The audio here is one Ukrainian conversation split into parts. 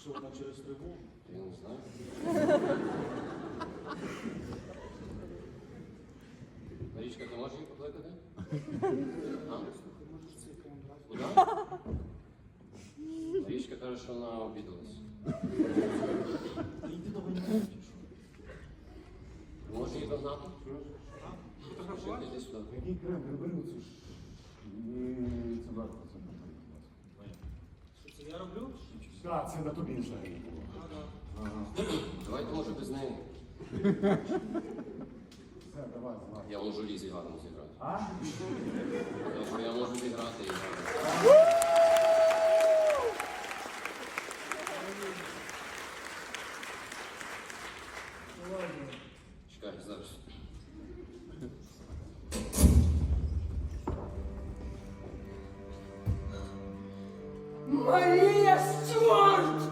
Що вона через тривогу? Я не знаю. Марічка, ти можеш її покликати? А? Куди? Марічка каже, що вона обідалась. Може її догнати? Сюди. Який крем, приберу цю ж. Ні, Це варто, це не Що це я роблю? Так, це на тобі вже було. Ага. Давайте, може, без неї. Все, давай, давай. Я можу лізі гарно зіграти. А? Тобто я можу зіграти і гарно. Чекай, зараз. Марія Стюарт!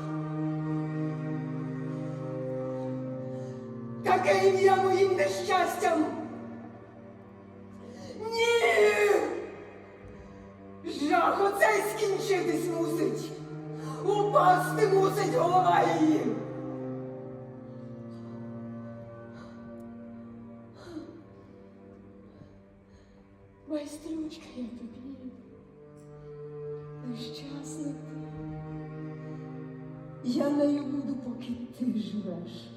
Таке ім'я моїм нещастям! Ні! Жах оцей скінчитись мусить! Упасти мусить голова її! Майстрючка я тобі. Нещасна. Я нею буду, поки ти живеш.